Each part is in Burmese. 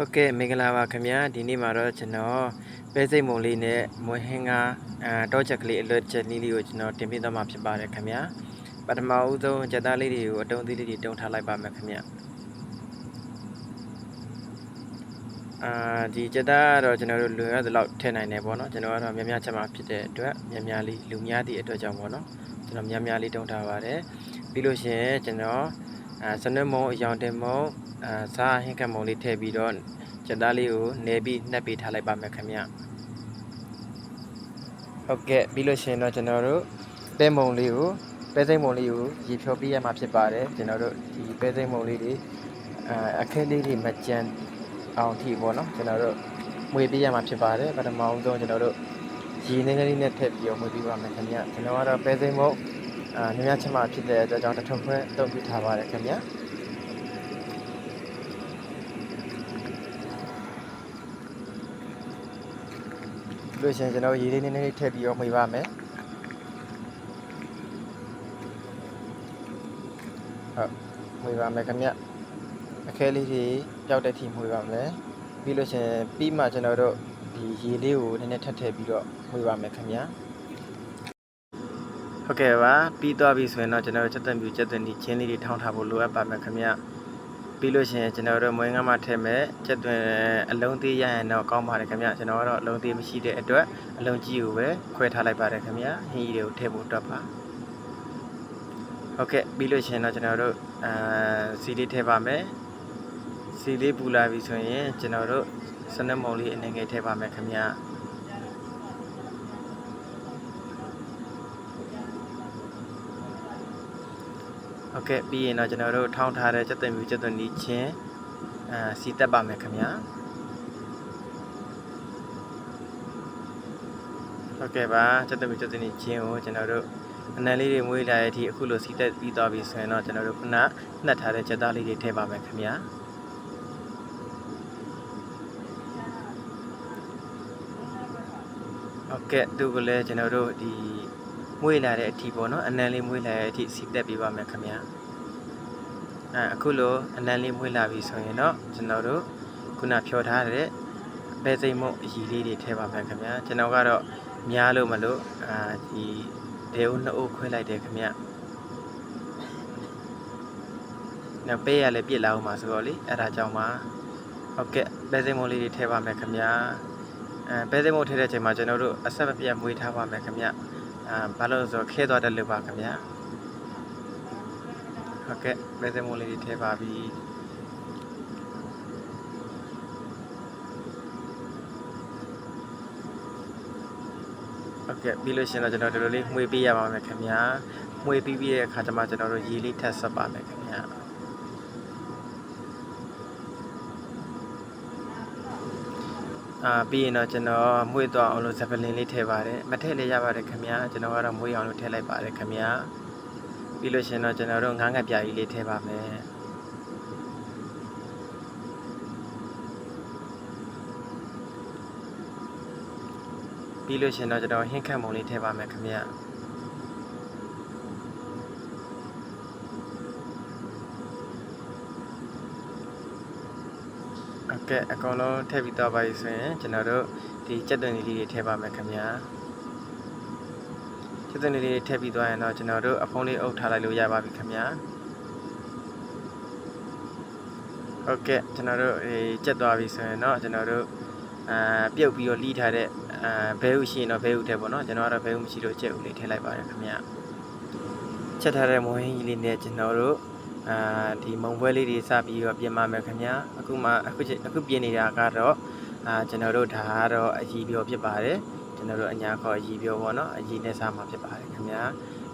ဟုတ်ကဲ့မင်္ဂလာပါခင်ဗျာဒီနေ့မှာတော့ကျွန်တော်ပဲစိတ်မုံလေးနဲ့မွေးဟင်းကအာတောချက်ကလေးအလွတ်ချက်လေးလေးကိုကျွန်တော်တင်ပြသွားမှာဖြစ်ပါတယ်ခင်ဗျာပထမဦးဆုံးချက်သားလေးတွေကိုအတုံးသေးလေးတွေတုံးထားလိုက်ပါမယ်ခင်ဗျာအာဒီချက်သားကတော့ကျွန်တော်တို့လွယ်ရသလောက်ထည့်နိုင်တယ်ပေါ့နော်ကျွန်တော်ကတော့များများချက်မှာဖြစ်တဲ့အတွက်များများလေးလူများသည့်အတွက်ကြောင့်ပေါ့နော်ကျွန်တော်များများလေးတုံးထားပါတယ်ပြီးလို့ရှိရင်ကျွန်တော် အာစနွမုံအယောင်တင်မုံအာစားဟင်းကမုံလေးထည့်ပြီးတော့ချက်သားလေးကိုနေပြီးနှက်ပြီးထားလိုက်ပါမယ်ခင်ဗျဟုတ်ကဲ့ပြီးလို့ရှိရင်တော့ကျွန်တော်တို့ပဲမုံလေးကိုပဲစိမ့်မုံလေးကိုရေဖြောပေးရမှာဖြစ်ပါတယ်ကျွန်တော်တို့ဒီပဲစိမ့်မုံလေးတွေအာအခက်လေးတွေမကြမ်းအောင်ထိပေါ့နော်ကျွန်တော်တို့မွေပေးရမှာဖြစ်ပါတယ်ပထမအောင်ဆုံးကျွန်တော်တို့ရေနည်းနည်းလေးနဲ့ထည့်ပြီးတော့မွေပေးပါမယ်ခင်ဗျကျွန်တော်ကတော့ပဲစိမ့်မုံ အာညညချက်မှဖြစ်တဲ့အတွက်ကြောင့်တစ်ထုပ်ခွဲတုံးပြထားပါတယ်ခင်ဗျလို့ရှရင်ကျွန်တော်ရေလေးနည်းနည်းလေးထည့်ပြီးတော့မှီပါမယ်ဟုတ်မှီပါမယ်ခင်ဗျအခဲလေးတွေပျောက်တဲ့ထိမှီပါမယ်ပြီးလို့ရှရင်ပြီးမှကျွန်တော်တို့ဒီရေလေးကိုနည်းနည်းထပ်ထည့်ပြီးတော့မှီပါမယ်ခင်ဗျ ဟုတ်ကဲ့ပါပြီးသွားပြီဆိုရင်တော့ကျွန်တော်တို့ချက်သွင်းပြချက်သွင်းဒီချင်းလေးတွေထောင်းထားဖို့လိုအပ်ပါမယ်ခင်ဗျပြီးလို့ရှိရင်ကျွန်တော်တို့မွေးငါးမထည့်မဲ့ချက်သွင်းအလုံးသေးရရင်တော့ကောင်းပါတယ်ခင်ဗျကျွန်တော်ကတော့အလုံးသေးမရှိတဲ့အတွက်အလုံးကြီးကိုပဲခွဲထားလိုက်ပါတယ်ခင်ဗျဟင်းကြီးတွေကိုထည့်ဖို့အတွက်ပါဟုတ်ကဲ့ပြီးလို့ရှိရင်တော့ကျွန်တော်တို့အာစီလေးထည့်ပါမယ်စီလေးပူလာပြီဆိုရင်ကျွန်တော်တို့စနစ်မုံလေးအနေငယ်ထည့်ပါမယ်ခင်ဗျ ဟုတ်ကဲ့ပြီးရင်တော့ကျွန်တော်တို့ထောင်းထားတဲ့ချက်သွင်းပြချက်သွင်းဒီချင်းအာစီတက်ပါမယ်ခင်ဗျာဟုတ်ကဲ့ပါချက်သွင်းပြချက်သွင်းဒီချင်းကိုကျွန်တော်တို့အနံလေးတွေမွေးလာတဲ့အထိအခုလိုစီတက်ပြီးသွားပြီဆိုရင်တော့ကျွန်တော်တို့ခုနနှက်ထားတဲ့ချက်သားလေးတွေထည့်ပါမယ်ခင်ဗျာဟုတ်ကဲ့သူကလည်းကျွန်တော်တို့ဒီ မွေးလာတဲ့အထိပေါ့နော်အနံလေးမွေးလာတဲ့အထိစီတက်ပြီးပါမယ်ခင်ဗျာအဲအခုလိုအနံလေးမွေးလာပြီဆိုရင်တော့ကျွန်တော်တို့ခုနဖြော်ထားတဲ့ဘဲစိမ်မုတ်အရည်လေးတွေထည့်ပါမယ်ခင်ဗျာကျွန်တော်ကတော့များလို့မလို့အာဒီဒေဦးနှစ်အုပ်ခွဲလိုက်တယ်ခင်ဗျာနောက်ပေးရလဲပြစ်လာအောင်ပါဆိုတော့လေအဲ့ဒါကြောင့်ပါဟုတ်ကဲ့ဘဲစိမ်မုတ်လေးတွေထည့်ပါမယ်ခင်ဗျာအဲဘဲစိမ်မုတ်ထည့်တဲ့အချိန်မှာကျွန်တော်တို့အဆက်မပြတ်မွေးထားပါမယ်ခင်ဗျာ အာဘာလို့လဲဆိုတော့ခဲသွားတယ်လို့ပါခင်ဗျာဟုတ်ကဲ့မဲစမိုးလေးတွေထည့်ပါပြီဟုတ်ကဲ့ပြီးလို့ရှရင်တော့ကျွန်တော်တို့လေးမှွေပေးရပါမယ်ခင်ဗျာမှွေပြီးပြီးတဲ့အခါကျမှကျွန်တော်တို့ရေလေးထပ်ဆက်ပါမယ်ခင်ဗျာ အာပြီးရင်တော့ကျွန်တော်မှွေသွားအောင်လို့ဇပလင်လေးထည့်ပါတယ်မထည့်လည်းရပါတယ်ခင်ဗျာကျွန်တော်ကတော့မှွေအောင်လို့ထည့်လိုက်ပါတယ်ခင်ဗျာပြီးလို့ရှရင်တော့ကျွန်တော်တို့ငါးငါးပြာကြီးလေးထည့်ပါမယ်ပြီးလို့ရှရင်တော့ကျွန်တော်ဟင်းခတ်မုံလေးထည့်ပါမယ်ခင်ဗျ ဟုတ်ကဲ့အကုန်လုံးထည့်ပြီးသွားပါပြီဆိုရင်ကျွန်တော်တို့ဒီကြက်သွင်းလေးတွေထည့်ပါမယ်ခင်ဗျာကြက်သွင်းလေးတွေထည့်ပြီးသွားရင်တော့ကျွန်တော်တို့အဖုံးလေးအုပ်ထားလိုက်လို့ရပါပြီခင်ဗျာဟုတ်ကဲ့ကျွန်တော်တို့ဒီကြက်သွားပြီဆိုရင်တော့ကျွန်တော်တို့အာပြုတ်ပြီးတော့လှီးထားတဲ့အာဘဲဥရှိရင်တော့ဘဲဥထဲပေါ့နော်ကျွန်တော်ကတော့ဘဲဥမရှိလို့ကြက်ဥလေးထည့်လိုက်ပါတယ်ခင်ဗျာချက်ထားတဲ့မွေးဟင်းကြီးလေးနဲ့ကျွန်တော်တို့ အာဒီမုံပွဲလေးတွေစပြီးတော့ပြင်ပါမယ်ခင်ဗျာအခုမှအခုချိန်အခုပြင်နေတာကတော့အာကျွန်တော်တို့ဒါကတော့အကြီးပြောဖြစ်ပါတယ်ကျွန်တော်တို့အညာခေါ်အည်ပြောပေါ့နော်အည်နဲ့စားမှာဖြစ်ပါတယ်ခင်ဗျာ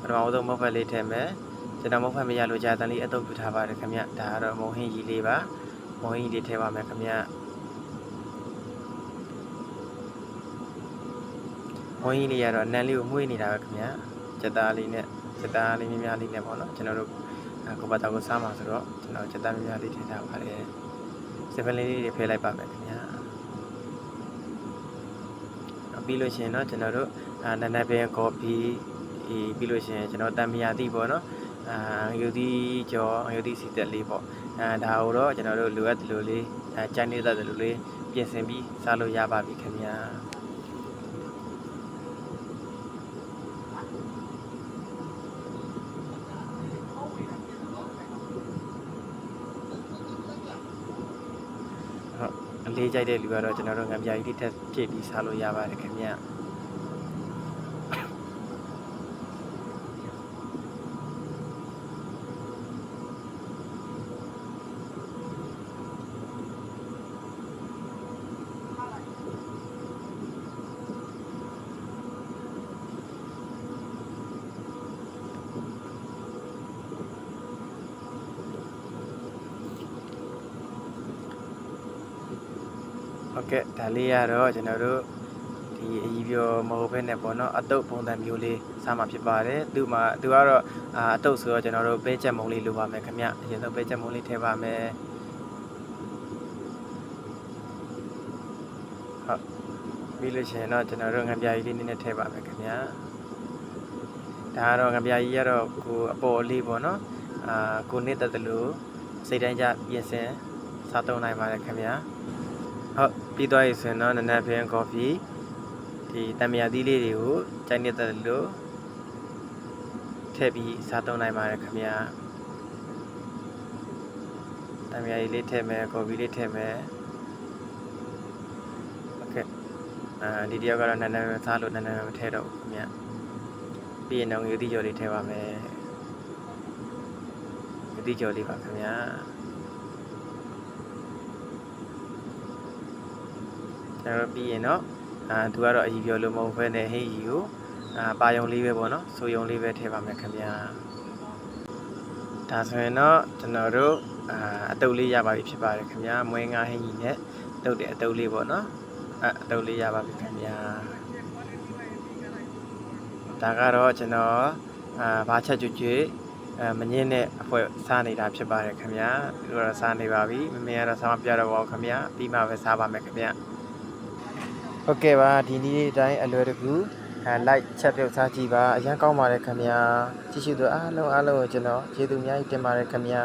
ပထမဆုံးမုတ်ဖက်လေးထည့်မယ်ကျွန်တော်မုတ်ဖက်မရလို့ကြာတန်လေးအတုပ်ပြထားပါတယ်ခင်ဗျာဒါကတော့မုံဟင်းကြီးလေးပါမုံဟင်းလေးထည့်ပါမယ်ခင်ဗျာမုံဟင်းလေးကတော့နန်းလေးကိုမှုေးနေတာပဲခင်ဗျာစက်သားလေးနဲ့စက်သားလေးများများလေးနဲ့ပေါ့နော်ကျွန်တော်တို့ ကိုပတ်တော်ကိုစားမှာဆိုတော့ကျွန်တော်စက်သားများများလေးထည့်ထားပါတယ်စပယ်လေးတွေဖယ်လိုက်ပါမယ်ခင်ဗျာပြီးလို့ရှိရင်တော့ကျွန်တော်တို့အာနနဘဲကော်ဖီပြီးလို့ရှိရင်ကျွန်တော်တံမြာတိပေါ့နော်အာယူသီကျော်ယူသီစီတက်လေးပေါ့အာဒါကိုတော့ကျွန်တော်တို့လိုအပ်တယ်လို့လေးအဲကြိုင်းနေတဲ့လူလေးပြင်ဆင်ပြီးစားလို့ရပါပြီခင်ဗျာဟုတ်အ လေးကြိုက်တဲ့လူကတော့ကျွန်တော်တို့ငံပြာကြီးလေးထက်ပြည့်ပြီးစားလို့ရပါတယ်ခင်ဗျာ ကဲ့ဒါလေးကတော့ကျွန်တော်တို့ဒီအကြီးပြောမဟုတ်ဘဲနဲ့ပေါ့နော်အတုပ်ပုံစံမျိုးလေးစားမှာဖြစ်ပါတယ်သူ့မှာသူကတော့အာအတုပ်ဆိုတော့ကျွန်တော်တို့ပဲချက်မုံလေးလိုပါမယ်ခင်ဗျအရင်ဆုံးပဲချက်မုံလေးထည့်ပါမယ်ဟုတ်ပြီးလို့ရှိရင်တော့ကျွန်တော်တို့ငပြာကြီးလေးနည်းနည်းထည့်ပါမယ်ခင်ဗျာဒါကတော့ငပြာကြီးကတော့ကိုအပေါ်လေးပေါ့နော်အာကိုနစ်တက်တယ်လို့စိတ်တိုင်းကြပြင်ဆင်စားသုံးနိုင်ပါတယ်ခင်ဗျာဟုတ် ပြီးသွားပြီဆိုရင်တော့နနက်ဖင်းကော်ဖီဒီတံမြာသီးလေးတွေကိုကြိုက်နေတဲ့လို့ထည့်ပြီးစားသုံးနိုင်ပါတယ်ခင်ဗျာတံမြာကြီးလေးထည့်မယ်ကော်ဖီလေးထည့်မယ်โอเคအာဒီတယောက်ကတော့နနက်စားလို့နနက်မထည့်တော့ဘူးခင်ဗျာပြီးရင်တော့ငွေတိကျော်လေးထည့်ပါမယ်ငွေတိကျော်လေးပါခင်ဗျာ ကျွန်တော်တို့ပြီးရင်တော့အာသူကတော့အကြီးပြောလို့မဟုတ်ဘဲနဲ့ဟိတ်ကြီးကိုအာပါယုံလေးပဲပေါ့နော်ဆိုယုံလေးပဲထည့်ပါမယ်ခင်ဗျာဒါဆိုရင်တော့ကျွန်တော်တို့အာအတုပ်လေးရပါပြီဖြစ်ပါတယ်ခင်ဗျာမွေးငါဟိတ်ကြီးနဲ့တုပ်တဲ့အတုပ်လေးပေါ့နော်အအတုပ်လေးရပါပြီခင်ဗျာဒါကတော့ကျွန်တော်အာဘာချက်ကျွတ်ကျွတ်အဲမငင်းတဲ့အဖွဲစားနေတာဖြစ်ပါတယ်ခင်ဗျာသူတို့ကတော့စားနေပါပြီမမေကတော့စားမပြတော့ပါဘူးခင်ဗျာပြီးမှပဲစားပါမယ်ခင်ဗျာ ဟုတ်ကဲ့ပါဒီနေ့အတိုင်းအလွယ်တကူအဲ like ချက်ပြုတ်စားကြည့်ပါအရင်ကောင်းပါတယ်ခင်ဗျာကြည့်ရှုသူအားလုံးအားလုံးကိုကျွန်တော်ကျေးဇူးအများကြီးတင်ပါတယ်ခင်ဗျာ